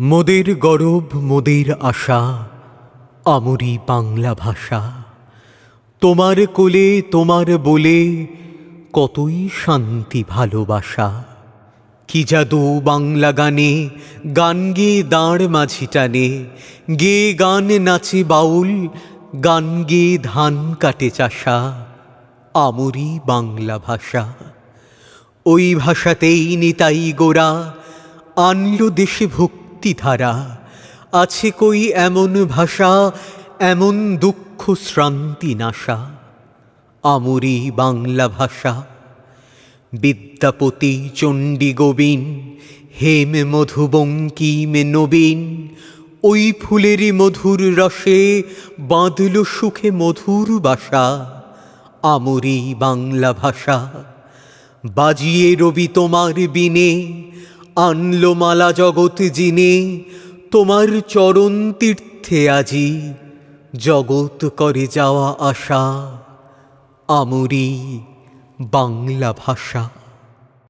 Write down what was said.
মোদের গরব, মোদের আশা, আমরি বাংলা ভাষা। তোমার কোলে, তোমার বলে কতই শান্তি ভালোবাসা। কি জাদু বাংলা গানে, গান গেয়ে দাঁড় মাঝি টানে। গে গান নাচে বাউল, গান গেয়ে ধান কাটে চাষা। আমরি বাংলা ভাষা। ওই ভাষাতেই নিতাই গোরা, আনলো দেশে ভক্তিধারা আছে কই এমন ভাষা, এমন দুঃখ শ্রান্তি নাশা। আমরি বাংলা ভাষা, বিদ্যাপতি চণ্ডী গোবিন হেম মধু বঙ্কিম নবীন ওই ফুলেরই মধুর রসে বাঁধল সুখে মধুর বাসা। আমরি বাংলা ভাষা, বাজিয়ে রবি তোমার বিনে আনলো মালা জগৎ জিনে, তোমার চরণ তীর্থে আজি। জগৎ করে যাওয়া আশা, আমরি বাংলা ভাষা।